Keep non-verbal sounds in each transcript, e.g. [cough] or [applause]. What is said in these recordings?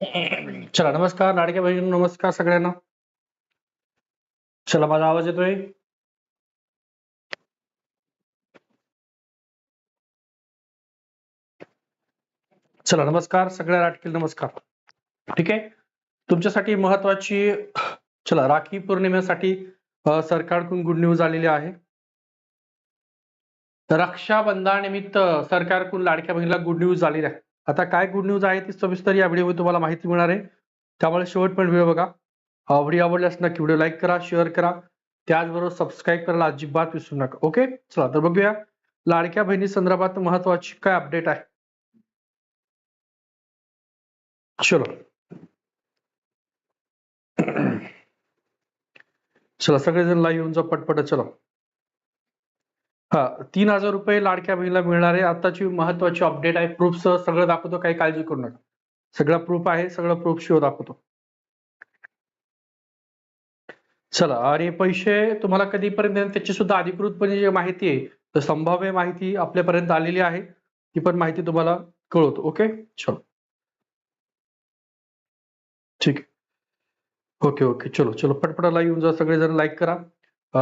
चला नमस्कार लाडक्या बहिणी नमस्कार सगळ्यांना. चला माझा आवाज येतोय? चला नमस्कार सगळ्या लाटकील नमस्कार. ठीक आहे? तुमच्यासाठी महत्वाची चला राखी पौर्णिमेसाठी सरकारकडून गुड न्यूज आलेली आहे. रक्षाबंधनानिमित्त सरकारकडून लाडक्या बहिणीला गुड न्यूज आलेली आहे. आता काय गुड न्यूज आहे ती सविस्तर या व्हिडिओमध्ये तुम्हाला माहिती मिळणार आहे. त्यामुळे शेवटपर्यंत व्हिडिओ बघा. व्हिडिओ आवडल्यास नक्की व्हिडिओ लाईक करा शेअर करा. त्याचबरोबर सबस्क्राईब करायला अजिबात विसरू नका. ओके चला तर बघूया. लाडक्या बहिणी संदर्भात महत्वाची काय अपडेट आहे? चलो. चला सगळेजण लाईव्ह येऊन जा पटपट चला. हा तीन हजार रुपये लाडक्या बहिणीला मिळणार. आहे आताची महत्वाची अपडेट आहे. प्रूफ सह सगळं दाखवतो. काही काळजी करू नका. सगळं प्रूफ आहे. सगळं प्रूफ शिव दाखवतो. चला आणि पैसे तुम्हाला कधीपर्यंत त्याची सुद्धा अधिकृतपणे जी माहिती आहे तर संभाव्य माहिती आपल्यापर्यंत आलेली आहे. ती पण माहिती तुम्हाला कळवतो. ओके चलो. ठीक आहे. ओके ओके चलो चलो. पटपटाला येऊन जा. सगळेजण लाईक करा.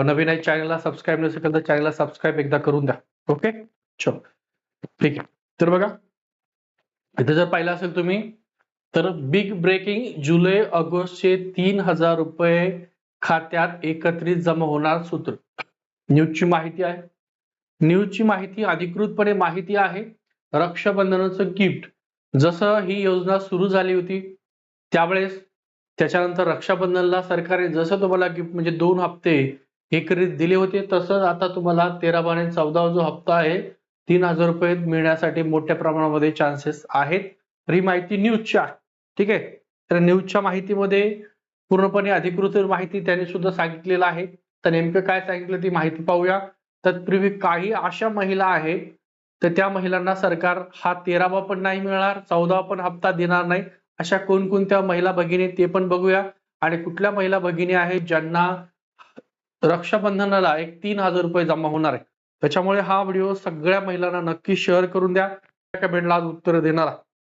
नवीन आहे चॅनलला सबस्क्राईब नसेल तर चॅनलला सबस्क्राईब एकदा करून द्या. ओके चो ठीक आहे. तर बघा इथे जर पाहिलं असेल तुम्ही तर बिग ब्रेकिंग जुलै ऑगस्टचे तीन हजार रुपये खात्यात एकत्रित जमा होणार सूत्र. न्यूजची माहिती आहे. न्यूजची माहिती अधिकृतपणे माहिती आहे. रक्षाबंधनाचं गिफ्ट जसं ही योजना सुरू झाली होती त्यावेळेस त्याच्यानंतर रक्षाबंधनला सरकारने जसं तुम्हाला गिफ्ट म्हणजे दोन हप्ते हे एकत्रित दिले होते. तसंच आता तुम्हाला तेरा बाणे चौदा जो हप्ता आहे तीन हजार रुपये मिळण्यासाठी मोठ्या प्रमाणामध्ये चान्सेस आहेत. तर ही माहिती न्यूजच्या आहे ठीक आहे? तर न्यूजच्या माहितीमध्ये पूर्णपणे अधिकृत माहिती त्यांनी सुद्धा सांगितलेलं आहे. तर नेमकं काय सांगितलं ती माहिती पाहूया. तत्पूर्वी काही अशा महिला आहेत तर त्या महिलांना सरकार हा तेरावा पण नाही मिळणार चौदावा पण हप्ता देणार नाही. अशा कोणकोणत्या महिला भगिनी ते पण बघूया. आणि कुठल्या महिला भगिनी आहेत ज्यांना रक्षाबंधनाला एक तीन हजार रुपये जमा होणार आहे. त्याच्यामुळे हा व्हिडिओ सगळ्या महिलांना नक्की शेअर करून द्या. कमेंटला आज उत्तर देणार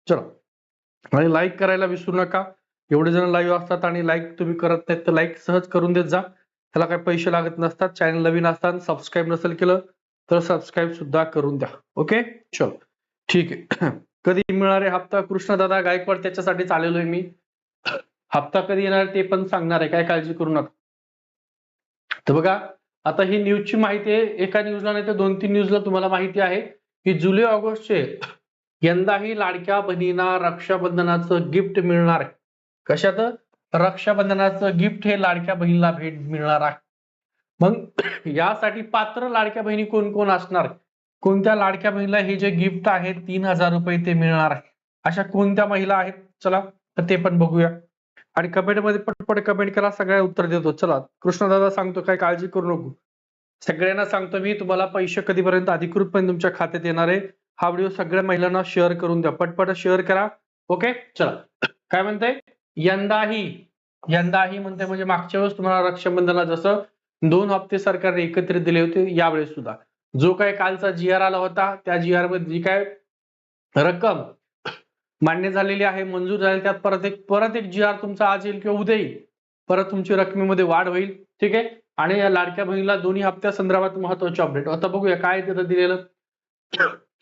चलो चला. आणि लाईक करायला विसरू नका. एवढे जण लाईव्ह असतात आणि लाईक तुम्ही करत नाहीत तर लाईक सहज करून देत जा. त्याला काही पैसे लागत नसतात. चॅनल नवीन असतात सबस्क्राईब नसेल केलं तर सबस्क्राईब सुद्धा करून द्या. ओके चलो. ठीक आहे. [clears throat] कधी मिळणार आहे हप्ता? कृष्णदादा गायकवाड त्याच्यासाठीच आलेलो आहे मी. हप्ता कधी येणार ते पण सांगणार आहे. काय काळजी करू नका. तर बघा आता ही न्यूजची माहिती आहे. एका न्यूजला नाही तर दोन तीन न्यूजला तुम्हाला माहिती आहे की जुलै ऑगस्टचे यंदाही लाडक्या बहिणींना रक्षाबंधनाचं गिफ्ट मिळणार आहे. कशात रक्षाबंधनाचं गिफ्ट हे लाडक्या बहिणीला भेट मिळणार आहे. मग [clears throat] यासाठी पात्र लाडक्या बहिणी कोण कोण असणार? कोणत्या लाडक्या बहिणीला हे जे गिफ्ट आहे तीन हजार रुपये ते मिळणार आहे. अशा कोणत्या महिला आहेत? चला तर ते पण बघूया. आणि कमेंटमध्ये पटपट कमेंट करा सगळ्या उत्तर देतो. चला कृष्णदादा सांगतो काय काळजी करू नको. सगळ्यांना सांगतो मी तुम्हाला पैसे कधीपर्यंत अधिकृतपणे तुमच्या खात्यात येणार आहे? हा व्हिडिओ सगळ्या महिलांना शेअर करून द्या. पटपट शेअर करा. ओके चला. काय म्हणते यंदाही यंदाही म्हणते म्हणजे मागच्या वेळेस तुम्हाला रक्षाबंधनाला जसं दोन हप्ते सरकारने एकत्रित दिले होते यावेळेस सुद्धा. जो काय कालचा जी आर आला होता त्या जी आरमध्ये जी काय रक्कम मान्य झालेली आहे मंजूर झाली त्यात परत एक परत एक जी आर तुमचा आज येईल किंवा उद्या येईल. परत तुमची रकमेमध्ये वाढ होईल ठीक आहे? आणि या लाडक्या बहिणीला दोन्ही हप्त्या संदर्भात महत्त्वाचे अपडेट आता बघूया काय तिथं दिलेलं?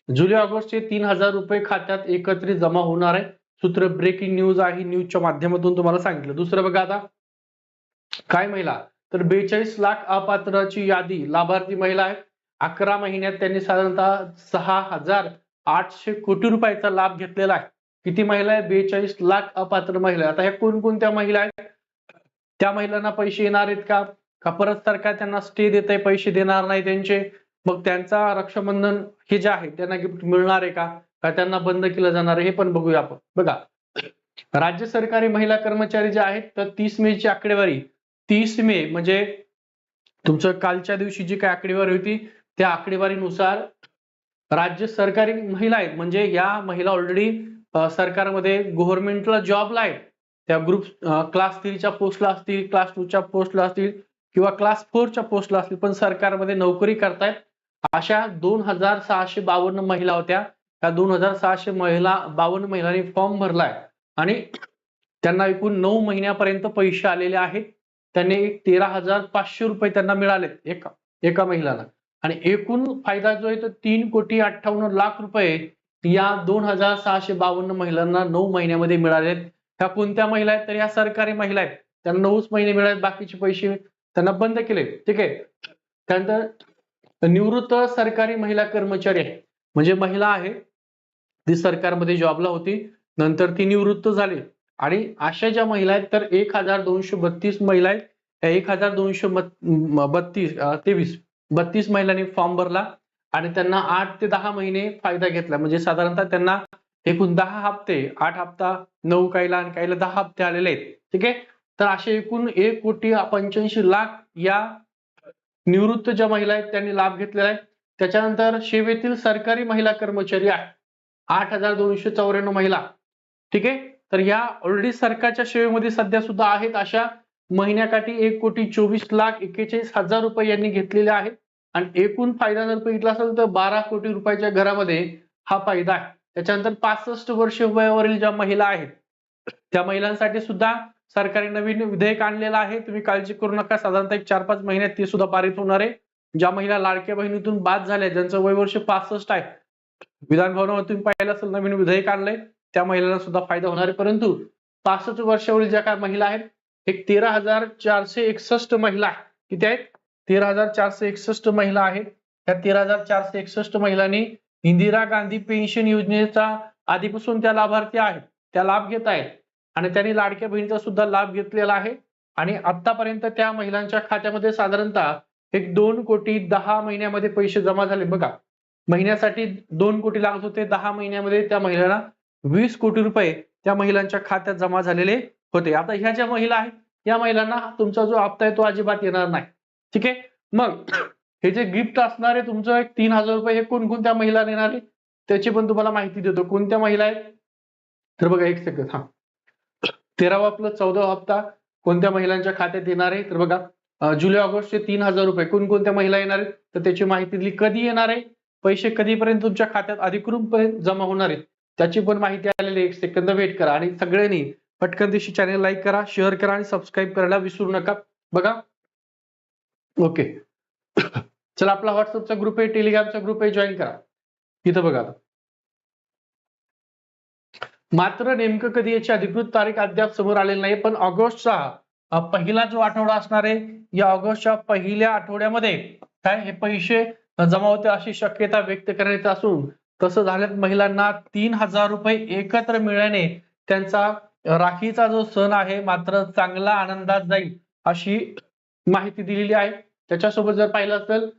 जुलै ऑगस्टचे तीन हजार रुपये खात्यात एकत्रित जमा होणार आहे. सूत्र ब्रेकिंग न्यूज आहे न्यूजच्या माध्यमातून तुम्हाला सांगितलं. दुसरं बघा आता. काय महिला? तर बेचाळीस लाख अपात्राची यादी लाभार्थी महिला आहे अकरा महिन्यात त्यांनी साधारणतः सहा हजार आठशे कोटी रुपयाचा लाभ घेतलेला आहे. किती महिला आहे बेचाळीस लाख अपात्र महिला आता ह्या कोणकोणत्या महिला आहेत? त्या महिलांना पैसे येणार आहेत का? का परत सरकार त्यांना स्टे देत आहे पैसे देणार नाही त्यांचे? मग त्यांचा रक्षाबंधन हे जे आहे त्यांना गिफ्ट मिळणार आहे का? का त्यांना बंद केलं जाणार आहे? हे पण बघूया आपण. बघा राज्य सरकारी महिला कर्मचारी जे आहेत तर तीस मे ची आकडेवारी. तीस मे म्हणजे तुमचं कालच्या दिवशी जी काय आकडेवारी होती त्या आकडेवारीनुसार राज्य सरकारी महिला आहेत. म्हणजे या महिला ऑलरेडी सरकारमध्ये गव्हर्नमेंटला जॉबला आहेत. त्या ग्रुप क्लास थ्रीच्या पोस्टला असतील क्लास टूच्या पोस्टला असतील किंवा क्लास फोरच्या पोस्टला असतील पण सरकारमध्ये नोकरी करतायत. अशा दोन हजार सहाशे बावन्न महिला होत्या. त्या दोन हजार सहाशे महिला बावन्न महिलांनी फॉर्म भरलाय. आणि त्यांना एकूण नऊ महिन्यापर्यंत पैसे आलेले आहेत. त्यांनी एक तेरा हजार पाचशे रुपये त्यांना मिळालेत एका एका महिलाला. आणि एकूण फायदा जो आहे तो तीन कोटी अठ्ठावन्न लाख रुपये या दोन हजार सहाशे बावन्न महिलांना नऊ महिन्यामध्ये मिळाले आहेत. ह्या कोणत्या महिला आहेत? तर या सरकारी महिला आहेत. त्यांना नऊच महिने मिळाले बाकीचे पैसे त्यांना बंद केले ठीक आहे? त्यानंतर निवृत्त सरकारी महिला कर्मचारी आहे म्हणजे महिला आहे. ती सरकारमध्ये जॉबला होती. नंतर ती निवृत्त झाली. आणि अशा ज्या महिला आहेत तर एक हजार दोनशे बत्तीस महिला आहेत. एक हजार दोनशे बत्तीस तेवीस बत्तीस महिलांनी फॉर्म भरला. आणि त्यांना आठ ते दहा महिने फायदा घेतला. म्हणजे साधारणतः त्यांना एकूण दहा हप्ते आठ हप्ता नऊ काहीला आणि काहीला दहा हप्ते आलेले आहेत. ठीक आहे? तर असे एकूण एक कोटी पंच्याऐंशी लाख या निवृत्त ज्या महिला आहेत त्यांनी लाभ घेतलेला आहे. त्याच्यानंतर सेवेतील सरकारी महिला कर्मचारी आहे आठ हजार दोनशे चौऱ्याण्णव महिला. ठीक आहे? तर या ऑलरेडी सरकारच्या सेवेमध्ये सध्या सुद्धा आहेत. अशा महिन्याकाठी एक कोटी चोवीस लाख एक्केचाळीस हजार रुपये यांनी घेतलेले आहेत. आणि एकूण फायदा जर बघितला असेल तर बारा कोटी रुपयाच्या घरामध्ये हा फायदा आहे. त्याच्यानंतर पासष्ट वर्ष वयावरील ज्या महिला आहेत त्या महिलांसाठी सुद्धा सरकारी नवीन विधेयक आणलेलं आहे. तुम्ही काळजी करू नका. साधारणतः एक चार पाच महिन्यात ते सुद्धा पारित होणार आहे. ज्या महिला लाडक्या बहिणीतून बाद झाल्या ज्यांचं वय वर्ष पासष्ट आहे विधान भवनावर तुम्ही पाहिलं असेल नवीन विधेयक आणलंय त्या महिलांना सुद्धा फायदा होणार आहे. परंतु पासष्ट वर्षावरील ज्या काय महिला आहेत एक तेरा हजार चारशे एकसष्ट महिला किती आहेत? तेरा हजार चारशे एकसष्ट महिला आहेत. त्या तेरा हजार चारशे एकसष्ट महिलांनी इंदिरा गांधी पेन्शन योजनेचा आधीपासून त्या लाभार्थी आहेत. त्या लाभ घेत आहेत. आणि त्यांनी लाडक्या बहिणीचा सुद्धा लाभ घेतलेला आहे. आणि आतापर्यंत त्या महिलांच्या खात्यामध्ये साधारणतः एक दोन कोटी दहा महिन्यामध्ये पैसे जमा झाले. बघा महिन्यासाठी दोन कोटी लागत होते. दहा महिन्यामध्ये त्या महिलांना वीस कोटी रुपये त्या महिलांच्या खात्यात जमा झालेले होते. आता ह्या ज्या महिला आहेत या महिलांना तुमचा जो हप्ता आहे तो अजिबात येणार नाही. ठीक आहे? मग हे जे गिफ्ट असणार आहे तुमचं एक तीन हजार रुपये हे कोणकोणत्या महिला देणार आहे? त्याची पण तुम्हाला माहिती देतो. कोणत्या महिला आहेत? तर बघा एक सेकंद हा. तेरावा प्लस चौदावा हप्ता कोणत्या महिलांच्या खात्यात येणार आहे? तर बघा जुलै ऑगस्टचे तीन हजार रुपये. कोणकोणत्या महिला येणार आहेत? तर त्याची माहिती दिली. कधी येणार आहे? पैसे कधीपर्यंत तुमच्या खात्यात अधिकृतपर्यंत जमा होणार आहेत? त्याची पण माहिती आलेली एक सेकंद वेट करा. आणि सगळ्यांनी पटकन दिवशी चॅनल लाईक करा शेअर करा आणि सबस्क्राईब करायला विसरू नका. बघा ओके. चला आपला व्हॉट्सअपचा ग्रुप आहे टेलिग्रामचा ग्रुप आहे जॉईन करा. इथं बघा मात्र नेमकं कधी याची अधिकृत तारीख अद्याप समोर आलेली नाही पण ऑगस्टचा पहिला जो आठवडा असणार आहे या ऑगस्टच्या पहिल्या आठवड्यामध्ये काय हे पैसे जमा होते अशी शक्यता व्यक्त करायची असून तसं झाल्यात महिलांना तीन हजार रुपये एकत्र मिळाने त्यांचा राखीचा जो सण आहे मात्र चांगला आनंदात जाईल अशी माहिती दिलेली आहे. त्याच्यासोबत जर पाहिलं असेल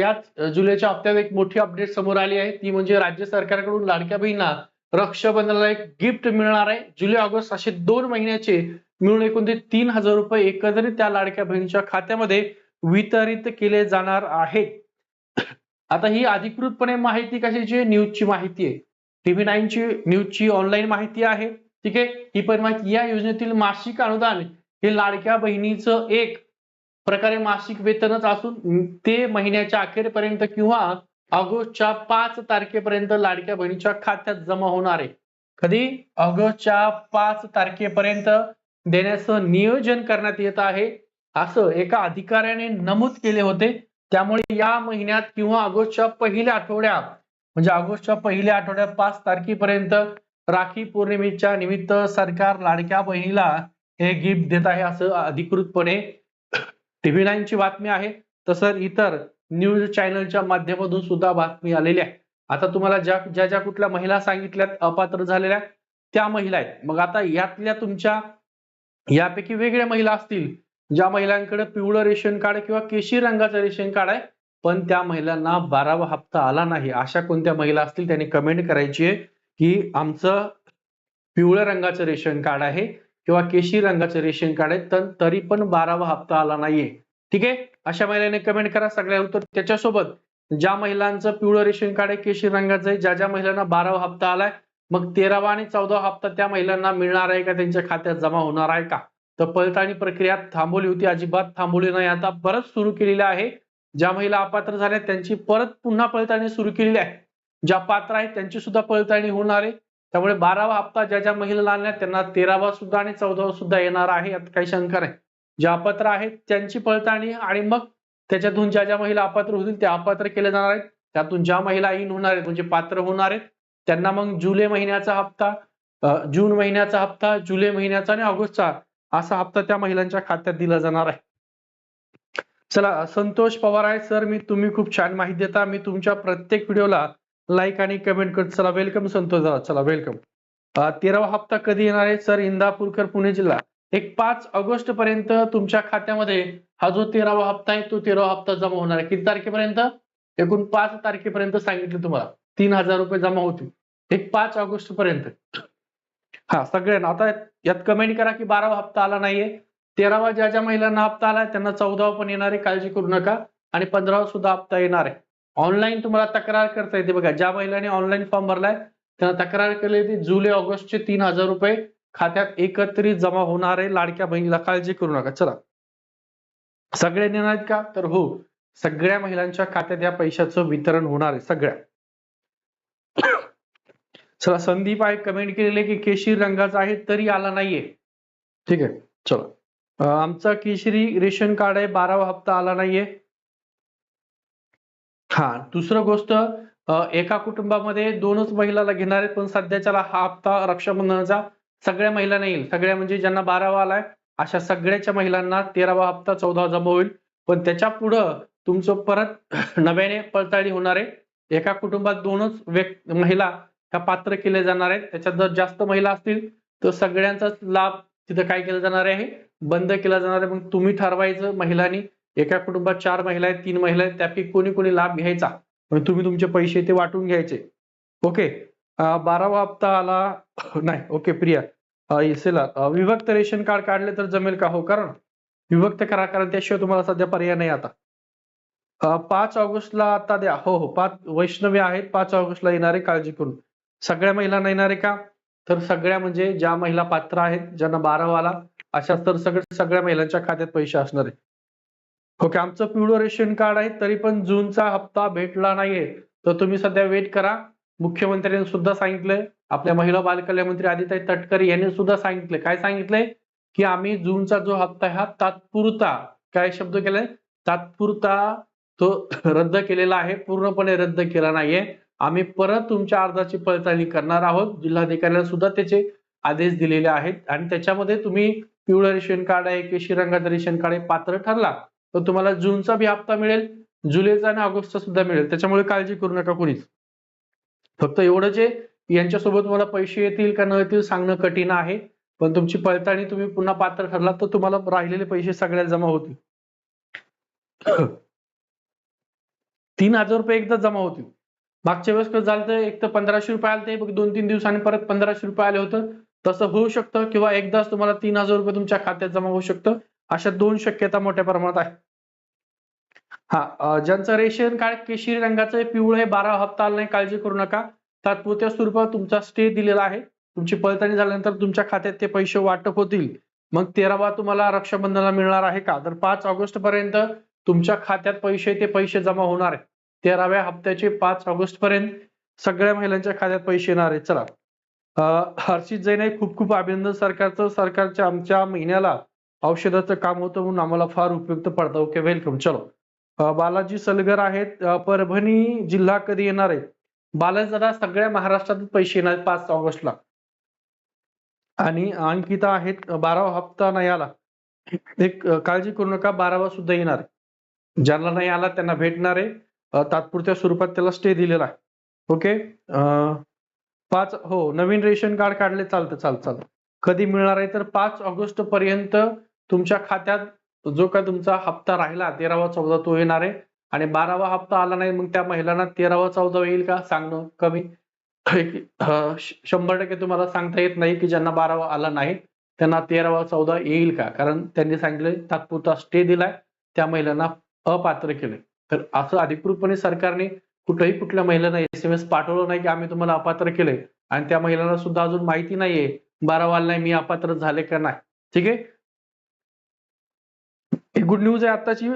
याच जुलैच्या हप्त्यात एक मोठी अपडेट समोर आली आहे. ती म्हणजे राज्य सरकारकडून लाडक्या बहिणींना रक्षाबंधनाला एक गिफ्ट मिळणार आहे. जुलै ऑगस्ट असे दोन महिन्याचे मिळून एकूण ते तीन हजार रुपये एकंदरीत त्या लाडक्या बहिणीच्या खात्यामध्ये वितरित केले जाणार आहेत. आता ही अधिकृतपणे माहिती कशाची न्यूजची माहिती आहे. टीव्ही नाईनची न्यूजची ऑनलाईन माहिती आहे. ठीक आहे? ही पण माहिती या योजनेतील मासिक अनुदान हे लाडक्या बहिणीचं एक प्रकारे मासिक वेतनच असून ते महिन्याच्या अखेरपर्यंत किंवा ऑगस्टच्या पाच तारखेपर्यंत लाडक्या बहिणीच्या खात्यात जमा होणार आहे. कधी? ऑगस्टच्या पाच तारखेपर्यंत देण्याचं नियोजन करण्यात येत आहे. असं एका अधिकाऱ्याने नमूद केले होते. त्यामुळे या महिन्यात किंवा ऑगस्टच्या पहिल्या आठवड्यात म्हणजे ऑगस्टच्या पहिल्या आठवड्यात पाच तारखेपर्यंत राखी पौर्णिमेच्या निमित्त सरकार लाडक्या बहिणीला हे गिफ्ट देत आहे असं अधिकृतपणे टीव्ही नाईनची बातमी आहे. तसं इतर न्यूज चॅनलच्या माध्यमातून सुद्धा बातमी आलेली आहे. आता तुम्हाला ज्या ज्या ज्या कुठल्या महिला सांगितल्यात अपात्र झालेल्या त्या महिला आहेत. मग आता यातल्या तुमच्या यापैकी वेगळ्या महिला असतील ज्या महिलांकडे पिवळं रेशन कार्ड किंवा केशी रंगाचं रेशन कार्ड आहे पण त्या महिलांना बारावा हप्ता आला नाही. अशा कोणत्या महिला असतील त्यांनी कमेंट करायची आहे की आमचं पिवळ्या रंगाचं रेशन कार्ड आहे. किंवा केशी रंगाचं रेशन कार्ड आहे तर तरी पण बारावा हप्ता आला नाहीये. ठीक आहे? अशा महिलांनी कमेंट करा सगळ्या उत्तर त्याच्यासोबत. ज्या महिलांचं पिवळं रेशन कार्ड आहे केशी रंगाचं आहे ज्या ज्या महिलांना बारावा हप्ता आलाय मग तेरावा आणि चौदावा हप्ता त्या महिलांना मिळणार आहे का? त्यांच्या खात्यात जमा होणार आहे का? तर पडताळणी प्रक्रिया थांबवली होती अजिबात थांबवली नाही. आता परत सुरू केलेली आहे. ज्या महिला अपात्र झाल्या त्यांची परत पुन्हा पडताळणी सुरू केलेली आहे. ज्या पात्र आहेत त्यांची सुद्धा पडताळणी होणार आहे. त्यामुळे बारावा हप्ता ज्या ज्या महिला आणल्या त्यांना तेरावा सुद्धा आणि चौदावा सुद्धा येणार आहे यात काही शंका नाही. ज्या अपात्र आहेत त्यांची पडताळणी आणि मग त्याच्यातून ज्या ज्या महिला अपात्र होतील त्या अपात्र केल्या जाणार आहेत. त्यातून ज्या महिला इन होणार आहेत म्हणजे पात्र होणार आहेत त्यांना मग जुलै महिन्याचा हप्ता जून महिन्याचा हप्ता जुलै महिन्याचा आणि ऑगस्टचा असा हप्ता त्या महिलांच्या खात्यात दिला जाणार आहे. चला संतोष पवार आहे. सर मी तुम्ही खूप छान माहिती देता. मी तुमच्या प्रत्येक व्हिडिओला लाईक आणि कमेंट करत चला वेलकम संतोष दादा. चला वेलकम तेरावा हप्ता कधी येणार आहे? सर इंदापूरकर पुणे जिल्हा. एक पाच ऑगस्ट पर्यंत तुमच्या खात्यामध्ये हा जो तेरावा हप्ता आहे तो तेरावा हप्ता जमा होणार आहे. किती तारखेपर्यंत? एकूण पाच तारखेपर्यंत सांगितलं तुम्हाला. तीन हजार रुपये जमा होतील. एक पाच ऑगस्ट पर्यंत हा सगळ्यांना. आता यात कमेंट करा की बारावा हप्ता आला नाहीये. तेरावा ज्या ज्या महिलांना हप्ता आलाय त्यांना चौदावा पण येणार आहे. काळजी करू नका. आणि पंधरावा सुद्धा हप्ता येणार आहे. ऑनलाईन तुम्हाला तक्रार करता येते. बघा ज्या महिलांनी ऑनलाईन फॉर्म भरलाय त्यांना तक्रार केली होती जुलै ऑगस्टचे तीन हजार रुपये खात्यात एकत्रित जमा होणार आहे लाडक्या बहिणीला काळजी करू नका. चला. सगळे येणार आहेत का? तर हो. सगळ्या महिलांच्या खात्यात या पैशाचं वितरण होणार आहे सगळ्या. चला संदीप आहे कमेंट केलेले की केशरी रंगाचा आहे तरी आला नाहीये. ठीक आहे. चला. आमचा केशरी रेशन कार्ड आहे बारावा हप्ता आला नाहीये. हा दुसरं गोष्ट एका कुटुंबामध्ये दोनच महिलाला घेणार आहेत पण सध्याच्याला हा हप्ता रक्षाबंधनाचा सगळ्या महिलांना येईल. सगळ्या म्हणजे ज्यांना बारावा आलाय अशा सगळ्याच्या महिलांना तेरावा हप्ता चौदावा जमा होईल. पण त्याच्या पुढं तुमचं परत नव्याने पडताळणी होणार आहे. एका कुटुंबात दोनच व्यक् महिला ह्या पात्र केले जाणार आहेत. त्याच्यात जर जास्त महिला असतील तर सगळ्यांचाच लाभ तिथं काय केलं जाणार आहे? बंद केला जाणार आहे. मग तुम्ही ठरवायचं महिलांनी एका कुटुंबात चार महिला आहेत तीन महिला आहेत त्यापैकी कोणी कोणी लाभ घ्यायचा? म्हणजे तुम्ही तुमचे पैसे ते वाटून घ्यायचे. ओके? बारावा हप्ता आला. नाही ओके प्रिया. अं, विभक्त रेशन कार्ड काढले तर जमेल का? हो कारण विभक्त करा कारण त्याशिवाय तुम्हाला सध्या पर्याय नाही आता. पाच ऑगस्टला आता द्या. हो हो पाच वैष्णवी आहेत पाच ऑगस्टला येणारे काळजी करून. सगळ्या महिलांना येणारे का? तर सगळ्या म्हणजे ज्या महिला पात्र आहेत ज्यांना बारावा आला अशा तर सगळ्या सगळ्या महिलांच्या खात्यात पैसे असणार आहे. हो, ओके आमचं पिवळं रेशन कार्ड आहे तरी पण जूनचा हप्ता भेटला नाहीये. तर तुम्ही सध्या वेट करा. मुख्यमंत्र्यांनी सुद्धा सांगितलंय. आपल्या महिला बालकल्याण मंत्री आदिताई तटकरे यांनी सुद्धा सांगितलंय. काय सांगितलंय? की आम्ही जूनचा जो हप्ता हा तात्पुरता काय शब्द केलाय? तात्पुरता तो रद्द केलेला आहे. पूर्णपणे रद्द केला नाहीये. आम्ही परत तुमच्या अर्जाची पडताळणी करणार आहोत. जिल्हाधिकाऱ्यांना सुद्धा त्याचे आदेश दिलेले आहेत. आणि त्याच्यामध्ये तुम्ही पिवळं रेशन कार्ड आहे केशी रंगाचं रेशन कार्ड आहे पात्र ठरला. तर तुम्हाला जूनचा बी हप्ता मिळेल जुलैचा आणि ऑगस्टचा सुद्धा मिळेल. त्याच्यामुळे काळजी करू नका कोणीच. फक्त एवढं जे यांच्यासोबत तुम्हाला पैसे येतील का न येतील सांगणं कठीण आहे. पण तुमची पडताळणी तुम्ही पुन्हा पात्र ठरलात तर तुम्हाला राहिलेले पैसे सगळ्यात जमा होतील. तीन हजार रुपये एकदा जमा होतील. मागच्या वेळेस कसं झालं तर एक तर पंधराशे रुपये आले ते दोन तीन दिवसांनी परत पंधराशे रुपये आले होतं. तसं होऊ शकतं किंवा एकदाच तुम्हाला तीन हजार रुपये तुमच्या खात्यात जमा होऊ शकतं. अशा दोन शक्यता मोठ्या प्रमाणात आहे. हा ज्यांचं रेशन कार्ड केशरी रंगाचं आहे, पिवळं आहे बारा हप्ता आला नाही काळजी करू नका. तात्पुरत्या स्वरूपात तुमचा स्टे दिलेला आहे. तुमची पडताळणी झाल्यानंतर तुमच्या खात्यात ते पैसे वाटप होतील. मग तेरावा तुम्हाला रक्षाबंधनाला मिळणार आहे का? तर पाच ऑगस्ट पर्यंत तुमच्या खात्यात पैसे ते पैसे जमा होणार आहे. तेराव्या हप्त्याचे पाच ऑगस्ट पर्यंत सगळ्या महिलांच्या खात्यात पैसे येणार आहेत. चला. अं, हर्षित जैन खूप खूप अभिनंदन सरकारचं. सरकारच्या आमच्या महिन्याला औषधाचं काम होतं म्हणून आम्हाला फार उपयुक्त पडतं. ओके वेलकम चलो. बालाजी सलगर आहेत. परभणी जिल्हा कधी येणार आहे? बालाजी दादा सगळ्या महाराष्ट्रात पैसे येणार पाच ऑगस्टला. आणि अंकिता आहेत बारावा हप्ता नाही आला. एक काळजी करू नका बारावा सुद्धा येणार ज्यांना नाही आला त्यांना भेटणार आहे. तात्पुरत्या स्वरूपात त्याला स्टे दिलेला आहे. ओके अं, पाच हो नवीन रेशन कार्ड काढले चालतं चालतं चालतं. कधी मिळणार आहे तर पाच ऑगस्ट पर्यंत तुमच्या खात्यात जो काय तुमचा हप्ता राहिला तेरावा चौदा तो येणार आहे. आणि बारावा हप्ता आला नाही मग त्या महिलांना तेरावा चौदा येईल का? सांगणं कमी. शंभर टक्के तुम्हाला सांगता येत नाही की ज्यांना बारावा आला नाही त्यांना तेरावा चौदा येईल का? कारण त्यांनी सांगितलं तात्पुरता स्टे दिलाय. त्या महिलांना अपात्र केले तर असं अधिकृतपणे सरकारने कुठंही कुठल्या महिलांना एस एम एस पाठवलं नाही की आम्ही तुम्हाला अपात्र केले आणि त्या महिलांना सुद्धा अजून माहिती नाहीये बारावा आला नाही मी अपात्र झाले का नाही. ठीक आहे? गुड न्यूज आहे आत्ताची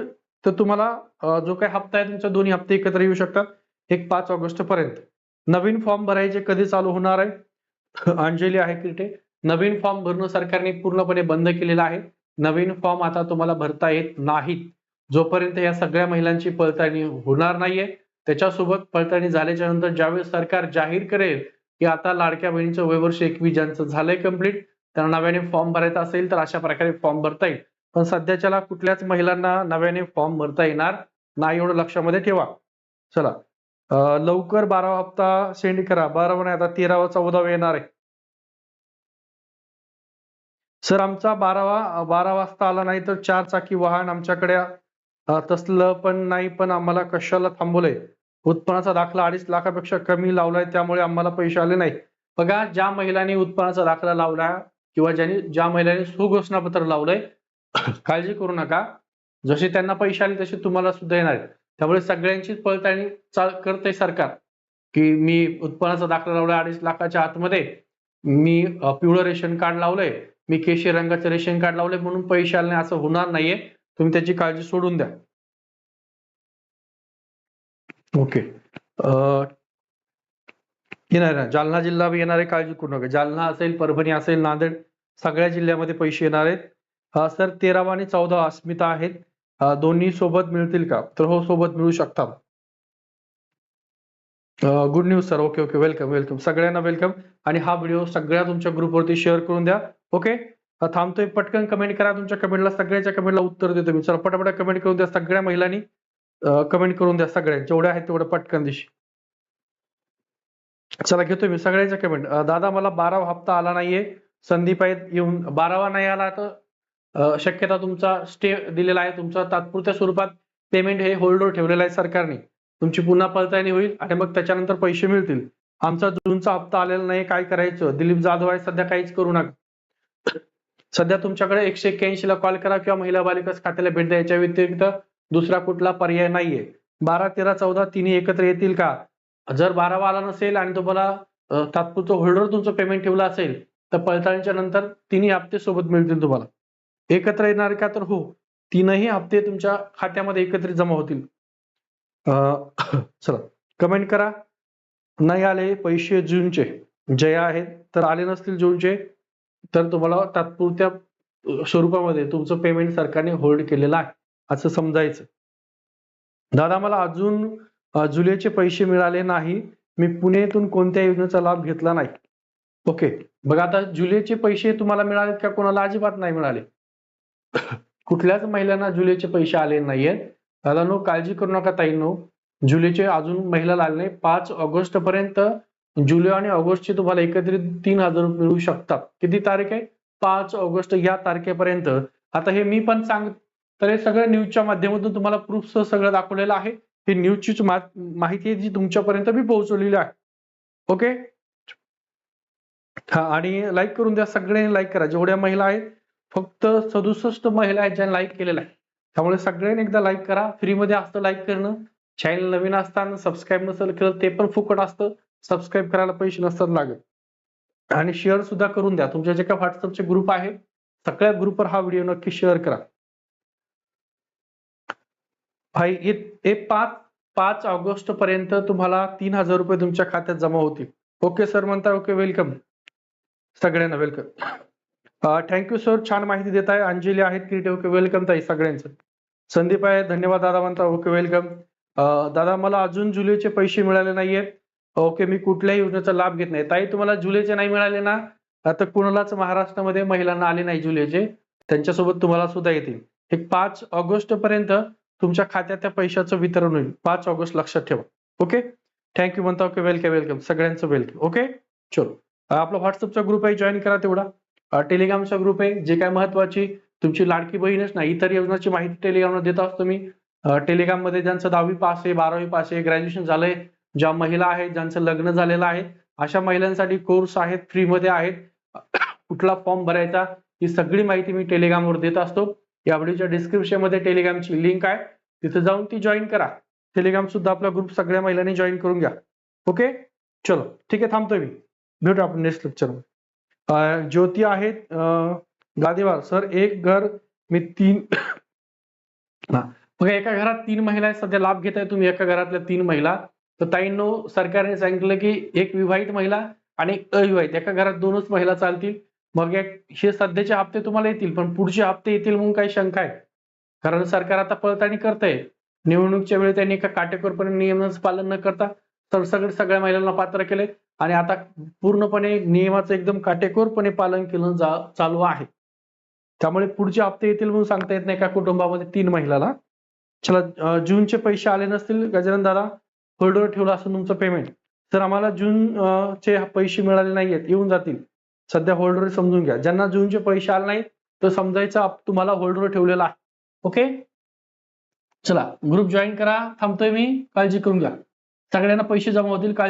तर तुम्हाला जो काही हप्ता आहे तुमचा दोन्ही हप्ते एकत्र येऊ शकतात. एक पाच ऑगस्ट पर्यंत नवीन फॉर्म भरायचे कधी चालू होणार आहे? [laughs] अंजली आहे क्रिटे नवीन फॉर्म भरणं सरकारने पूर्णपणे बंद केलेलं आहे. नवीन फॉर्म आता तुम्हाला भरता येत नाहीत. जोपर्यंत या सगळ्या महिलांची पडताळणी होणार नाहीये त्याच्यासोबत पडताळणी झाल्याच्यानंतर ज्यावेळेस सरकार जाहीर करेल की आता लाडक्या बहिणीचं वय वर्ष एकवीस ज्यांचं झालंय कंप्लीट त्यांना नव्याने फॉर्म भरायचा असेल तर अशा प्रकारे फॉर्म भरता येईल. पण सध्याच्याला कुठल्याच महिलांना नव्याने फॉर्म भरता येणार नाही एवढं लक्षामध्ये ठेवा. चला. लवकर बारावा हप्ता सेंड करा. बारावा नाही आता तेरावा चौदावा येणार आहे. सर आमचा बारावा बारा वाजता आला नाही तर चार चाकी वाहन आमच्याकडे तसलं पण नाही पण आम्हाला कशाला थांबवलंय? उत्पन्नाचा दाखला अडीच लाखापेक्षा कमी लावलाय त्यामुळे आम्हाला पैसे आले नाही बघा ज्या महिलांनी उत्पन्नाचा दाखला लावला किंवा ज्यांनी ज्या महिलांनी सुघोषणापत्र लावलंय [coughs] काळजी करू नका. जसे त्यांना पैसे आले तसे तुम्हाला सुद्धा येणार आहेत. त्यामुळे सगळ्यांचीच पडताळणी करते सरकार. की मी उत्पन्नाचा दाखला लावला अडीच लाखाच्या आतमध्ये. मी पिवळं रेशन कार्ड लावलंय. मी केशरी रंगाचं रेशन कार्ड लावलंय म्हणून पैसे आले असं होणार नाहीये. तुम्ही त्याची काळजी सोडून द्या. ओके. येणार ना. जालना जिल्हा बी येणार आहे काळजी करू नका. जालना असेल परभणी असेल नांदेड सगळ्या जिल्ह्यामध्ये पैसे येणार आहेत. सर तेरावा आणि चौदा अस्मिता आहेत. दोन्ही सोबत मिळतील का? तर हो सोबत मिळू शकतात. Good news sir okay okay welcome welcome सगळ्यांना वेलकम आणि हा व्हिडिओ सगळ्या तुमच्या ग्रुपवरती शेअर करून द्या. ओके थांबतोय पटकन कमेंट करा तुमच्या कमेंटला सगळ्याच्या कमेंटला उत्तर देतो मी. चला पटापट कमेंट करून द्या. सगळ्या महिलांनी कमेंट करून द्या. सगळ्या जेवढ्या आहेत तेवढं पटकन दिशी. चला घेतोय मी. सगळ्यांच्या कमेंट दादा मला बारावा हप्ता आला नाहीये. संदीप आहेत येऊन बारावा नाही आला तर शक्यता तुमचा स्टे दिलेला आहे. तुमचा तात्पुरत्या स्वरूपात पेमेंट हे होल्डवर ठेवलेलं आहे सरकारने. तुमची पुन्हा पडताळणी होईल आणि मग त्याच्यानंतर पैसे मिळतील. आमचा जूनचा हप्ता आलेला नाही. काय करायचं? दिलीप जाधव आहे. सध्या काहीच करू नका. सध्या तुमच्याकडे एकशे एक्क्याऐंशी ला कॉल करा किंवा महिला बालिकास खात्याला भेट द्या. याच्या व्यतिरिक्त दुसरा कुठला पर्याय नाहीये. बारा तेरा चौदा तिन्ही एकत्र येतील का? जर बारावा आला नसेल आणि तुम्हाला तात्पुरतं होल्डर तुमचं पेमेंट ठेवलं असेल तर पडताळणीच्या नंतर तिन्ही हप्ते सोबत मिळतील तुम्हाला. एकत्र येणार का तर हो. तीनही हप्ते तुमच्या खात्यामध्ये एकत्रित जमा होतील. अं, चला. कमेंट करा. नाही आले पैसे जूनचे. जया आहेत तर आले नसतील जूनचे तर तुम्हाला तात्पुरत्या स्वरूपामध्ये तुमचं पेमेंट सरकारने होल्ड केलेलं आहे असं समजायचं. दादा मला अजून जुलैचे पैसे मिळाले नाही. मी पुणेतून कोणत्या योजनेचा लाभ घेतला नाही. ओके. बघा आता जुलैचे पैसे तुम्हाला मिळालेत का? कोणाला अजिबात नाही मिळाले. कुठल्याच महिलांना जुलैचे पैसे आले नाहीयेत. दादांनो काळजी करू नका ताईनो. जुलैचे अजून महिला आले नाही पाच ऑगस्ट पर्यंत जुलै आणि ऑगस्टचे तुम्हाला एकत्रित तीन हजार मिळू शकतात. किती तारीख आहे? पाच ऑगस्ट या तारखेपर्यंत. आता हे मी पण सांग तर हे सगळं न्यूजच्या माध्यमातून तुम्हाला प्रूफ सगळं दाखवलेलं आहे. ही न्यूजचीच माहिती आहे जी तुमच्यापर्यंत मी पोहोचवलेली आहे. ओके हा आणि लाईक करून द्या. सगळ्यांनी लाईक करा. जेवढ्या महिला आहेत फक्त सदुसष्ट महिला आहेत ज्यांनी लाईक केलेलं आहे. त्यामुळे सगळ्यांनी एकदा लाईक करा. फ्रीमध्ये असतं लाईक करणं. चॅनल नवीन असताना सबस्क्राईब नसेल केलं ते पण फुकट असतं. सबस्क्राईब करायला पैसे नसतात लागत. आणि शेअर सुद्धा करून द्या. तुमच्या जे काही व्हॉट्सअपचे ग्रुप आहे सगळ्या ग्रुपवर हा व्हिडिओ नक्की शेअर करा. भाई हे पाच पाच ऑगस्ट पर्यंत तुम्हाला तीन हजार रुपये तुमच्या खात्यात जमा होतील. ओके सर म्हणता ओके वेलकम सगळ्यांना वेलकम थँक्यू सर छान माहिती देत आहे अंजली आहेत क्रिएट ओके वेलकम ताई सगळ्यांचं. संदीप आहे. धन्यवाद दादा म्हणता. ओके वेलकम दादा मला अजून जुलैचे पैसे मिळाले नाहीयेत ओके मी कुठल्याही योजनेचा लाभ घेत नाही. ताई तुम्हाला जुलैचे नाही मिळाले ना? आता कुणालाच महाराष्ट्रामध्ये महिलांना आले नाही जुलैचे. त्यांच्यासोबत तुम्हाला सुद्धा येतील. एक पाच ऑगस्ट पर्यंत तुमच्या खात्यात त्या पैशाचं वितरण होईल. पाच ऑगस्ट लक्षात ठेवा. ओके? थँक्यू म्हणता. ओके वेलकम वेलकम सगळ्यांचं वेलकम ओके? चलो. आपला व्हॉट्सअपचा ग्रुप आहे. जॉईन करा तेवढा. टेलिग्रामचा ग्रुप आहे जे काय महत्वाची तुमची लाडकी बहीणच नाही इतर योजनाची माहिती टेलिग्रामला देत असतो मी. टेलिग्राममध्ये ज्यांचं दहावी पास आहे बारावी पास आहे ग्रॅज्युएशन झालंय ज्या महिला आहेत ज्यांचं लग्न झालेलं आहे अशा महिलांसाठी कोर्स आहेत फ्रीमध्ये आहेत. कुठला फॉर्म भरायचा ही सगळी माहिती मी टेलिग्रामवर देत असतो. या व्हिडिओच्या डिस्क्रिप्शनमध्ये टेलिग्रामची लिंक आहे. तिथे जाऊन ती जॉईन करा. टेलिग्राम सुद्धा आपला ग्रुप सगळ्या महिलांनी जॉईन करून घ्या. ओके चलो ठीक आहे थांबतोय मी. भेटू आपण नेक्स्ट लेक्चरमध्ये ज्योती आहेत. गादेवार सर एक घर मी तीन [coughs] मग एका घरात तीन महिला आहेत. सध्या लाभ घेत आहे तुम्ही एका घरातल्या तीन महिला. तर ताईंनो सरकारने सांगितलं की एक विवाहित महिला आणि एक अविवाहित. एका घरात दोनच महिला चालतील. मग एक हे सध्याचे हप्ते तुम्हाला येतील पण पुढचे हप्ते येतील म्हणून काही शंका आहे. कारण सरकार आता पळताणी आहे निवडणुकीच्या वेळी त्यांनी एका काटेकोरपणे नियमाचं पालन न करता सरसकट सगळ्या महिलांना पात्र केले आणि आता पूर्णपणे नियमाचं एकदम काटेकोरपणे पालन केलं जा चालू आहे. त्यामुळे पुढचे हप्ते येतील म्हणून सांगता येत नाही का कुटुंबामध्ये तीन महिलाला चला जूनचे पैसे आले नसतील गजानन दादा होल्डर ठेवलं असं तुमचं पेमेंट तर आम्हाला जून चे पैसे मिळाले नाहीयेत येऊन जातील. सध्या होल्डर समजून घ्या. ज्यांना जूनचे पैसे आले नाहीत तर समजायचं तुम्हाला होल्डर ठेवलेला आहे. ओके चला ग्रुप जॉईन करा. थांबतोय मी. काळजी करून घ्या. सगळ्यांना पैसे जमा होतील काळजी